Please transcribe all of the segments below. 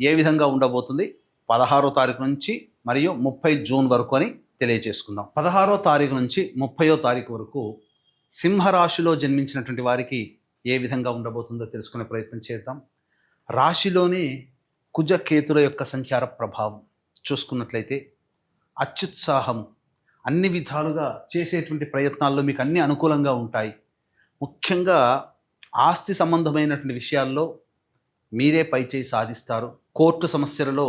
ఏ విధంగా ఉండబోతుంది? పదహారో తారీఖు నుంచి మరియు ముప్పై జూన్ వరకు అని తెలియజేసుకుందాం పదహారో తారీఖు నుంచి ముప్పయో తారీఖు వరకు సింహరాశిలో జన్మించినటువంటి వారికి ఏ విధంగా ఉండబోతుందో తెలుసుకునే ప్రయత్నం చేద్దాం. రాశిలోని కుజకేతుల యొక్క సంచార ప్రభావం చూసుకున్నట్లయితే అత్యుత్సాహం అన్ని విధాలుగా చేసేటువంటి ప్రయత్నాల్లో మీకు అన్ని అనుకూలంగా ఉంటాయి. ముఖ్యంగా ఆస్తి సంబంధమైనటువంటి విషయాల్లో మీరే పైచేయి సాధిస్తారు. కోర్టు సమస్యలలో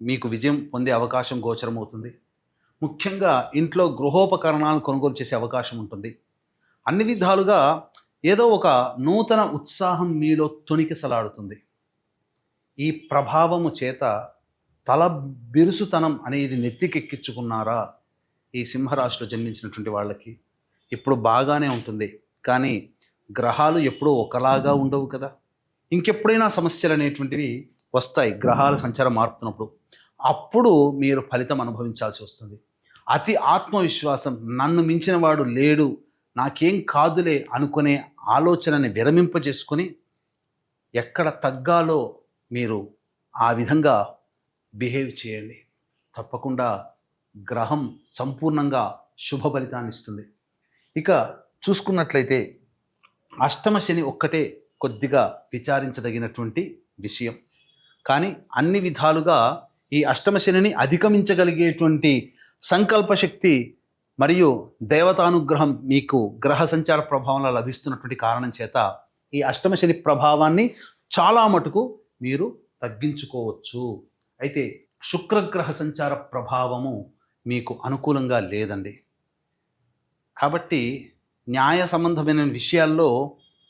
మీకు విజయం పొందే అవకాశం గోచరమవుతుంది. ముఖ్యంగా ఇంట్లో గృహోపకరణాలను కొనుగోలు చేసే అవకాశం ఉంటుంది. అన్ని విధాలుగా ఏదో ఒక నూతన ఉత్సాహం మీలో తొణికిసలాడుతుంది ఈ ప్రభావము చేత తల బిరుసుతనం అనేది నెత్తికెక్కించుకున్నారా? ఈ సింహరాశిలో జన్మించినటువంటి వాళ్ళకి ఇప్పుడు బాగానే ఉంటుంది. కానీ గ్రహాలు ఎప్పుడూ ఒకలాగా ఉండవు కదా. ఇంకెప్పుడైనా సమస్యలు అనేటువంటివి వస్తాయి గ్రహాల సంచారం మారుతున్నప్పుడు. అప్పుడు మీరు ఫలితం అనుభవించాల్సి వస్తుంది. అతి ఆత్మవిశ్వాసం నన్ను మించిన వాడు లేడు నాకేం కాదులే అనుకునే ఆలోచనని విరమింపజేసుకొని ఎక్కడ తగ్గాలో మీరు ఆ విధంగా బిహేవ్ చేయండి. తప్పకుండా గ్రహం సంపూర్ణంగా శుభ ఫలితాన్ని ఇస్తుంది. ఇక చూసుకున్నట్లయితే అష్టమ శని ఒక్కటే కొద్దిగా విచారించదగినటువంటి విషయం. కానీ అన్ని విధాలుగా ఈ అష్టమశనిని అధిగమించగలిగేటువంటి సంకల్ప శక్తి మరియు దేవతానుగ్రహం మీకు గ్రహ సంచార ప్రభావంలో లభిస్తున్నటువంటి కారణం చేత ఈ అష్టమశని ప్రభావాన్ని చాలా మటుకు మీరు తగ్గించుకోవచ్చు. అయితే శుక్రగ్రహ సంచార ప్రభావము మీకు అనుకూలంగా లేదండి. కాబట్టి న్యాయ సంబంధమైన విషయాల్లో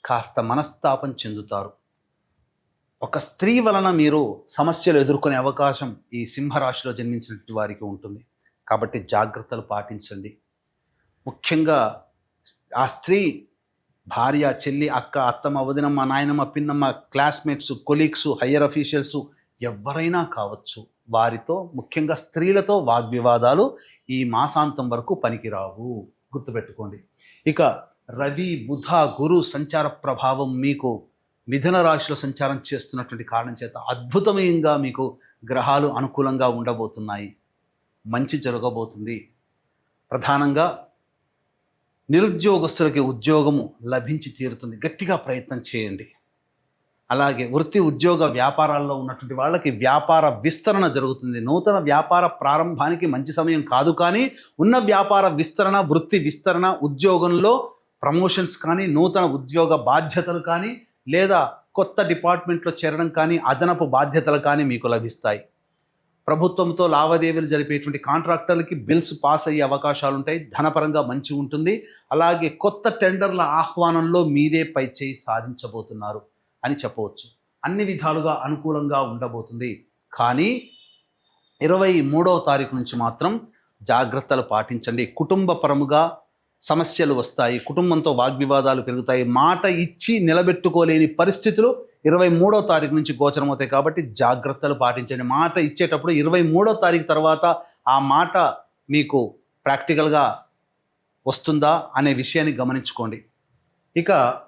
కాస్త మనస్తాపం చెందుతారు. ఒక స్త్రీ వలన మీరు సమస్యలు ఎదుర్కొనే అవకాశం ఈ సింహరాశిలో జన్మించినటువంటి వారికి ఉంటుంది. కాబట్టి జాగ్రత్తలు పాటించండి. ముఖ్యంగా ఆ స్త్రీ భార్య చెల్లి అక్క అత్తమ్మ వదినమ్మ నాయనమ్మ పిన్నమ్మ క్లాస్మేట్స్ కొలీగ్స్ హయ్యర్ అఫీషియల్స్ ఎవరైనా కావచ్చు వారితో ముఖ్యంగా స్త్రీలతో వాగ్వివాదాలు ఈ మాసాంతం వరకు పనికిరావు. గుర్తుపెట్టుకోండి. ఇక రవి బుధ గురు సంచార ప్రభావం మీకు మిథున రాశిలో సంచారం చేస్తున్నటువంటి కారణం చేత అద్భుతమయంగా మీకు గ్రహాలు అనుకూలంగా ఉండబోతున్నాయి. మంచి జరగబోతుంది. ప్రధానంగా నిరుద్యోగస్తులకి ఉద్యోగము లభించి తీరుతుంది. గట్టిగా ప్రయత్నం చేయండి. అలాగే వృత్తి ఉద్యోగ వ్యాపారాల్లో ఉన్నటువంటి వాళ్ళకి వ్యాపార విస్తరణ జరుగుతుంది. నూతన వ్యాపార ప్రారంభానికి మంచి సమయం కాదు కానీ ఉన్న వ్యాపార విస్తరణ వృత్తి విస్తరణ ఉద్యోగంలో ప్రమోషన్స్ కానీ నూతన ఉద్యోగ బాధ్యతలు కానీ లేదా కొత్త డిపార్ట్మెంట్లో చేరడం కానీ అదనపు బాధ్యతలు కానీ మీకు లభిస్తాయి. ప్రభుత్వంతో లావాదేవీలు జరిపేటువంటి కాంట్రాక్టర్లకి బిల్స్ పాస్ అయ్యే అవకాశాలు ఉంటాయి. ధనపరంగా మంచి ఉంటుంది. అలాగే కొత్త టెండర్ల ఆహ్వానంలో మీదే పై చేయి సాధించబోతున్నారు అని చెప్పవచ్చు. అన్ని విధాలుగా అనుకూలంగా ఉండబోతుంది. కానీ ఇరవై మూడవ తారీఖు నుంచి మాత్రం జాగ్రత్తలు పాటించండి. కుటుంబ పరముగా సమస్యలు వస్తాయి కుటుంబంతో వాగ్వివాదాలు పెరుగుతాయి మాట ఇచ్చి నిలబెట్టుకోలేని పరిస్థితులు ఇరవై మూడో తారీఖు నుంచి గోచరమవుతాయి కాబట్టి జాగ్రత్తలు పాటించండి. మాట ఇచ్చేటప్పుడు ఇరవై మూడో తారీఖు తర్వాత ఆ మాట మీకు ప్రాక్టికల్గా వస్తుందా అనే విషయాన్ని గమనించుకోండి. ఇక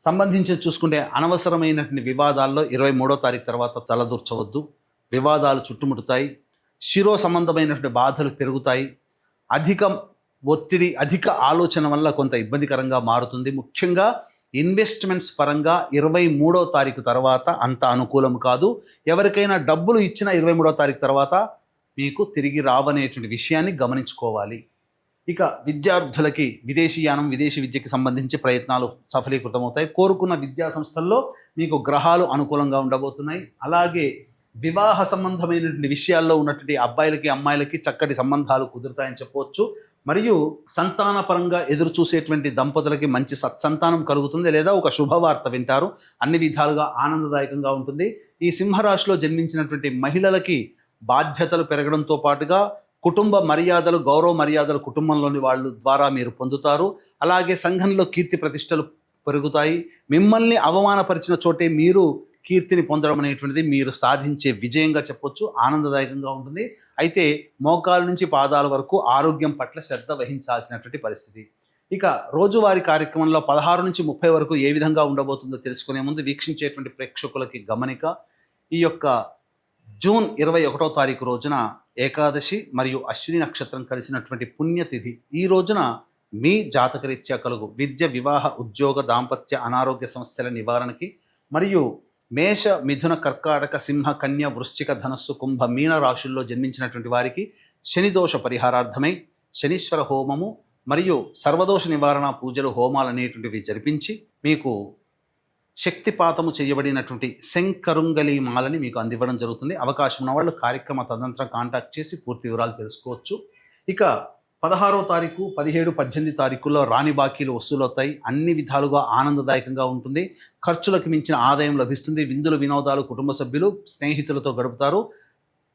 సంబంధించి చూసుకుంటే అనవసరమైనటువంటి వివాదాల్లో ఇరవై మూడో తారీఖు తర్వాత తలదూర్చవద్దు. వివాదాలు చుట్టుముట్టుతాయి. శిరో సంబంధమైనటువంటి బాధలు పెరుగుతాయి. అధిక ఒత్తిడి అధిక ఆలోచన వల్ల కొంత ఇబ్బందికరంగా మారుతుంది. ముఖ్యంగా ఇన్వెస్ట్మెంట్స్ పరంగా ఇరవై మూడో తారీఖు తర్వాత అంత అనుకూలం కాదు. ఎవరికైనా డబ్బులు ఇచ్చిన ఇరవై మూడో తారీఖు తర్వాత మీకు తిరిగి రావనేటువంటి విషయాన్ని గమనించుకోవాలి. ఇక విద్యార్థులకి విదేశీయానం విదేశీ విద్యకి సంబంధించి ప్రయత్నాలు సఫలీకృతమవుతాయి. కోరుకున్న విద్యా సంస్థల్లో మీకు గ్రహాలు అనుకూలంగా ఉండబోతున్నాయి. అలాగే వివాహ సంబంధమైనటువంటి విషయాల్లో ఉన్నటువంటి అబ్బాయిలకి అమ్మాయిలకి చక్కటి సంబంధాలు కుదురుతాయని చెప్పవచ్చు. మరియు సంతానపరంగా ఎదురు చూసేటువంటి దంపతులకి మంచి సత్సంతానం కలుగుతుంది లేదా ఒక శుభవార్త వింటారు. అన్ని విధాలుగా ఆనందదాయకంగా ఉంటుంది. ఈ సింహరాశిలో జన్మించినటువంటి మహిళలకి బాధ్యతలు పెరగడంతో పాటుగా కుటుంబ మర్యాదలు గౌరవ మర్యాదలు కుటుంబంలోని వాళ్ళు ద్వారా మీరు పొందుతారు. అలాగే సంఘంలో కీర్తి ప్రతిష్టలు పెరుగుతాయి. మిమ్మల్ని అవమానపరిచిన చోటే మీరు కీర్తిని పొందడం అనేటువంటిది మీరు సాధించే విజయంగా చెప్పొచ్చు. ఆనందదాయకంగా ఉంటుంది. అయితే మోకాల నుంచి పాదాల వరకు ఆరోగ్యం పట్ల శ్రద్ధ వహించాల్సినటువంటి పరిస్థితి. ఇక రోజువారీ కార్యక్రమంలో పదహారు నుంచి ముప్పై వరకు ఏ విధంగా ఉండబోతుందో తెలుసుకునే ముందు వీక్షించేటువంటి ప్రేక్షకులకి గమనిక. ఈ యొక్క జూన్ ఇరవై ఒకటో తారీఖు రోజున ఏకాదశి మరియు అశ్విని నక్షత్రం కలిసినటువంటి పుణ్యతిథి. ఈ రోజున మీ జాతకరీత్యా కలుగు. విద్య వివాహ ఉద్యోగ దాంపత్య అనారోగ్య సమస్యల నివారణకి మరియు మేష మిథున కర్కాటక సింహ కన్య వృశ్చిక ధనస్సు కుంభ మీన రాశుల్లో జన్మించినటువంటి వారికి శనిదోష పరిహారార్థమై శనీశ్వర హోమము మరియు సర్వదోష నివారణ పూజలు హోమాలు అనేటువంటివి జరిపించి మీకు శక్తిపాతము చేయబడినటువంటి శంకరుంగలి మాలని మీకు అందివ్వడం జరుగుతుంది. అవకాశం ఉన్న వాళ్ళు కార్యక్రమ తదంతరం కాంటాక్ట్ చేసి పూర్తి వివరాలు తెలుసుకోవచ్చు. ఇక పదహారో తారీఖు పదిహేడు పద్దెనిమిది తారీఖుల్లో రాని బాకీలు వసూలవుతాయి. అన్ని విధాలుగా ఆనందదాయకంగా ఉంటుంది. ఖర్చులకు మించిన ఆదాయం లభిస్తుంది. విందులు వినోదాలు కుటుంబ సభ్యులు స్నేహితులతో గడుపుతారు.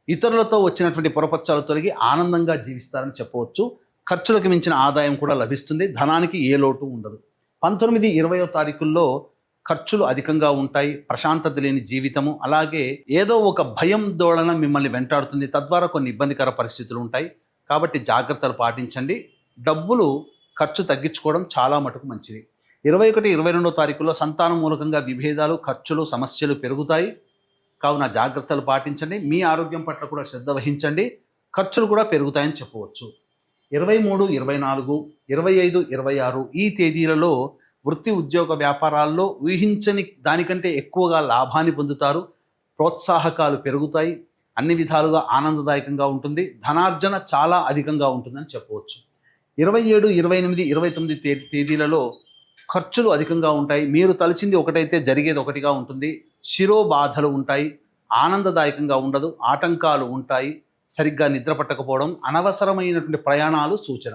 ఇతరులతో వచ్చినటువంటి పొరపచ్చాలు తొలగి ఆనందంగా జీవిస్తారని చెప్పవచ్చు. ఖర్చులకు మించిన ఆదాయం కూడా లభిస్తుంది. ధనానికి ఏ లోటు ఉండదు. పంతొమ్మిది ఇరవయో తారీఖుల్లో ఖర్చులు అధికంగా ఉంటాయి. ప్రశాంతత లేని జీవితము. అలాగే ఏదో ఒక భయం దోళన మిమ్మల్ని వెంటాడుతుంది. తద్వారా కొన్ని ఇబ్బందికర పరిస్థితులు ఉంటాయి. కాబట్టి జాగ్రత్తలు పాటించండి. డబ్బులు ఖర్చు తగ్గించుకోవడం చాలా మటుకు మంచిది. ఇరవై ఒకటి ఇరవై రెండో తారీఖులో సంతానం మూలకంగా విభేదాలు ఖర్చులు సమస్యలు పెరుగుతాయి. కావున జాగ్రత్తలు పాటించండి. మీ ఆరోగ్యం పట్ల కూడా శ్రద్ధ వహించండి. ఖర్చులు కూడా పెరుగుతాయని చెప్పవచ్చు. ఇరవై మూడు ఇరవై నాలుగు ఇరవై ఐదు ఇరవై ఆరు ఈ తేదీలలో వృత్తి ఉద్యోగ వ్యాపారాల్లో ఊహించని దానికంటే ఎక్కువగా లాభాన్ని పొందుతారు. ప్రోత్సాహకాలు పెరుగుతాయి. అన్ని విధాలుగా ఆనందదాయకంగా ఉంటుంది. ధనార్జన చాలా అధికంగా ఉంటుందని చెప్పవచ్చు. ఇరవై ఏడు ఇరవై ఎనిమిది ఇరవై తొమ్మిది తే తేదీలలో ఖర్చులు అధికంగా ఉంటాయి. మీరు తలచింది ఒకటైతే జరిగేది ఒకటిగా ఉంటుంది. శిరోబాధలు ఉంటాయి. ఆనందదాయకంగా ఉండదు. ఆటంకాలు ఉంటాయి. సరిగ్గా నిద్ర పట్టకపోవడం అనవసరమైనటువంటి ప్రయాణాలు సూచన.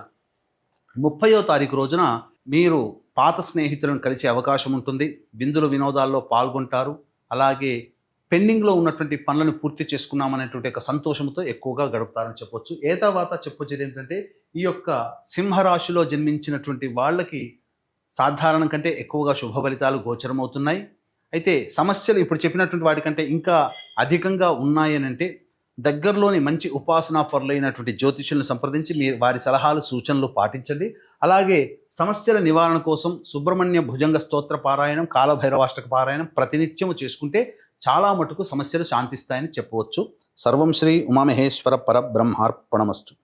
ముప్పయో తారీఖు రోజున మీరు పాత స్నేహితులను కలిసే అవకాశం ఉంటుంది. విందులు వినోదాల్లో పాల్గొంటారు. అలాగే పెండింగ్లో ఉన్నటువంటి పనులను పూర్తి చేసుకున్నామనేటువంటి ఒక సంతోషంతో ఎక్కువగా గడుపుతారని చెప్పొచ్చు. ఏ తర్వాత చెప్పొచ్చేది ఏంటంటే ఈ యొక్క సింహరాశిలో జన్మించినటువంటి వాళ్ళకి సాధారణం కంటే ఎక్కువగా శుభ ఫలితాలు గోచరమవుతున్నాయి. అయితే సమస్యలు ఇప్పుడు చెప్పినటువంటి వాటికంటే ఇంకా అధికంగా ఉన్నాయని అంటే దగ్గరలోని మంచి ఉపాసనా పరులైనటువంటి జ్యోతిష్యులను సంప్రదించి మీ వారి సలహాలు సూచనలు పాటించండి. అలాగే సమస్యల నివారణ కోసం సుబ్రహ్మణ్య భుజంగ స్తోత్ర పారాయణం కాలభైరవాష్టక పారాయణం ప్రతినిత్యము చేసుకుంటే చాలా మటుకు సమస్యలు శాంతిస్తాయని చెప్పవచ్చు. సర్వం శ్రీ ఉమామహేశ్వర పరబ్రహ్మార్పణమస్తు